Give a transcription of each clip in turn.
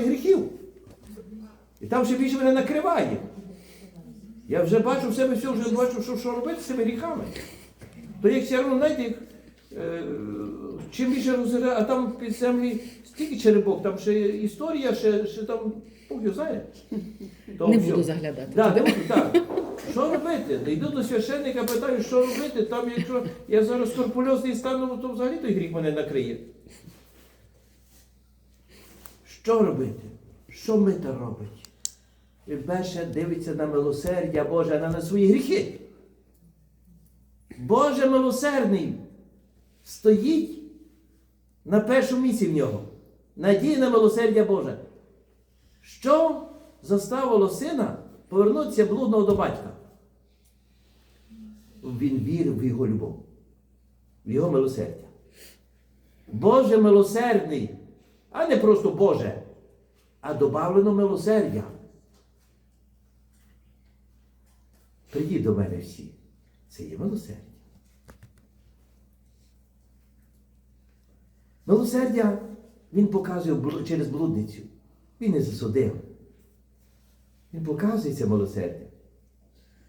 гріхів. І там ще більше мене накриває. Я вже бачу в себе все, вже бачу, що, що робити з цими гріхами. То як все одно, знаєте, їх, е, чим більше розгляда, а там під землі стільки черепок, там ще історія, ще, ще там Бог його знає. То Не все. буду заглядати. Да, не буду, так. Що робити? Йду до священника, питаю, що робити. Там, якщо я зараз скорпульозний стану, то взагалі той гріх мене накриє. Що робити? Що мита робить? Він перше дивиться на милосердя Боже, а не на свої гріхи. Боже милосердний стоїть на першому місці в нього. Надія на милосердя Боже. Що заставило сина повернутися блудного до батька? Він вірив в його любов, в його милосердя. Боже милосердний, а не просто Боже, а добавлено милосердя. Прийдіть до мене всі. Це є милосердя. Милосердя він показує через блудницю. Він не засудив. Він показує це милосердя.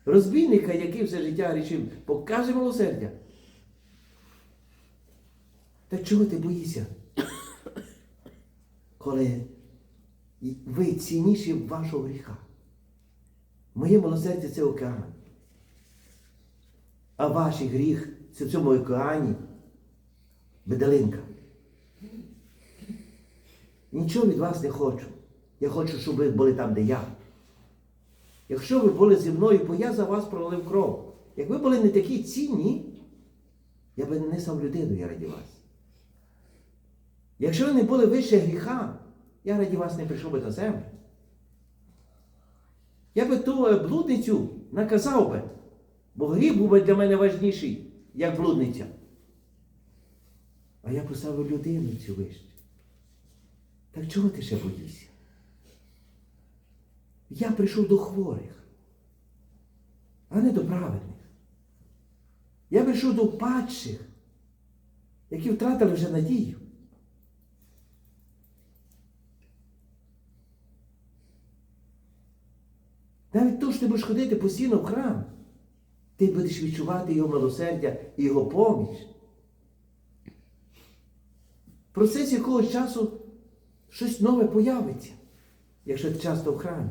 Розбійника, який все життя грішив, покаже милосердя. Так чого ти боїшся? Коли ви цінніші вашого гріха. Моє милосердя це океан. А ваш гріх це в цьому океані бедалинка. Нічого від вас не хочу. Я хочу, щоб ви були там, де я. Якщо ви були зі мною, бо я за вас пролив кров. Як ви були не такі цінні, я би не став людиною раді вас. Якщо ви не були вище гріха, я раді вас не прийшов би на землю. Я би ту е, блудницю наказав би, бо гріх був би для мене важніший, як блудниця. А я поставив людину цю вище. Так чого ти ще боїшся? Я прийшов до хворих, а не до праведних. Я прийшов до падших, які втратили вже надію. Навіть то, що ти будеш ходити постійно в храм, ти будеш відчувати його милосердя і його поміч. В процесі якогось часу щось нове появиться, якщо ти часто в храмі.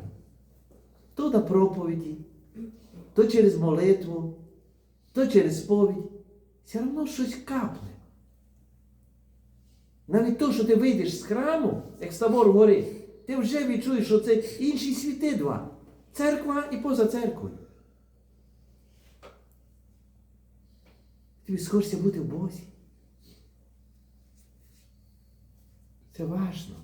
То на проповіді, то через молитву, то через сповідь. Все одно щось капне. Навіть то, що ти вийдеш з храму, як з табор гори, ти вже відчуєш, що це інші світи два. Церква і поза церквою. Тобі схочеться бути в Бозі. Це важно.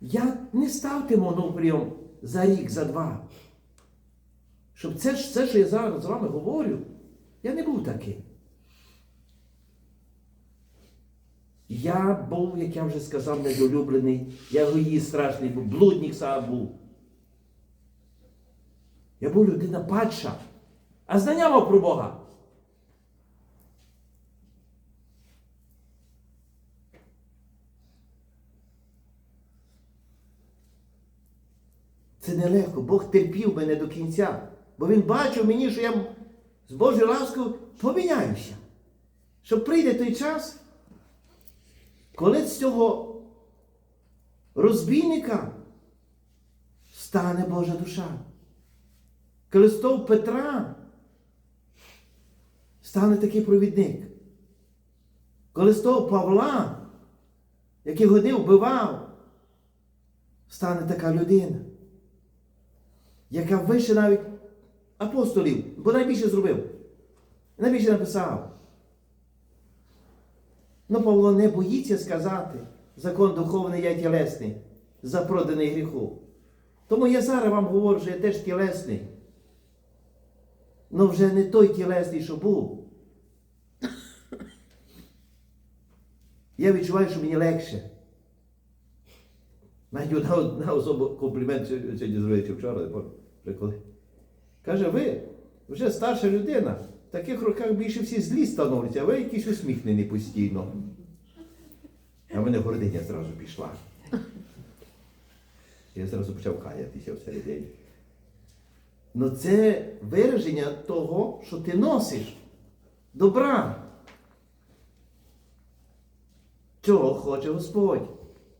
Я не ставте моноприйом за рік, за два. Щоб це, це, що я зараз з вами говорю, я не був таким. Я був, як я вже сказав, недолюблений, я егоїст страшний був, блудник сам був. Я був людина падша, а знання мав про Бога. Це нелегко. Бог терпів мене до кінця. Бо Він бачив мені, що я з Божою ласкою поміняюся. Що прийде той час, коли з цього розбійника стане Божа душа. Коли з того Петра стане такий провідник. Коли з того Павла, який годив, вбивав, стане така людина, яка вище навіть апостолів, бо найбільше зробив, найбільше написав. Ну, Павло не боїться сказати, закон духовний я тілесний, за проданий гріху. Тому я зараз вам говорю, що я теж тілесний. Ну вже не той тілесний, що був. Я відчуваю, що мені легше. Навіть одна, особа комплімент сьогодні зробив чи вчора, вже коли. Каже, ви вже старша людина, в таких роках більше всі злі становляться, а ви якісь усміхнені постійно. А в мене гординя зразу пішла. Я зразу почав каятися всередині. Ну це вираження того, що ти носиш добра. Чого хоче Господь?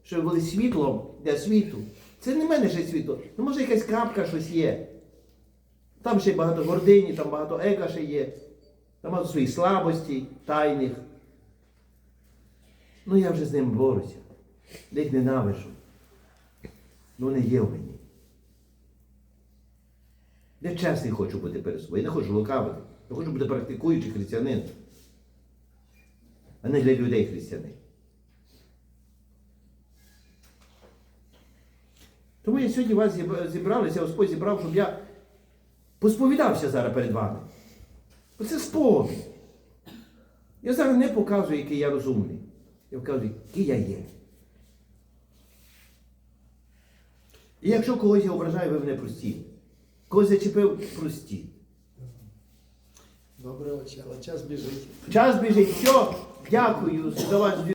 Щоб були світлом для світу. Це не мене ще світло. Ну може якась крапка щось є. Там ще багато гордині, там багато ега ще є. Там багато своїх слабостей, тайних. Ну я вже з ним борюся. Їх ненавижу. Ну вони є в мені. Я чесний хочу бути перед собою. Я не хочу лукавити. Я хочу бути практикуючий християнин. А не для людей християнин. Тому я сьогодні вас зіб- зібралися, Господь зібрав, щоб я посповідався зараз перед вами. Оце сповідь. Я зараз не показую, який я розумний. Я показую, який я є. І якщо когось я ображаю, ви мене простіть. Когось зачепив, простіть. Добре, але час біжить. Час біжить, все, дякую за ваш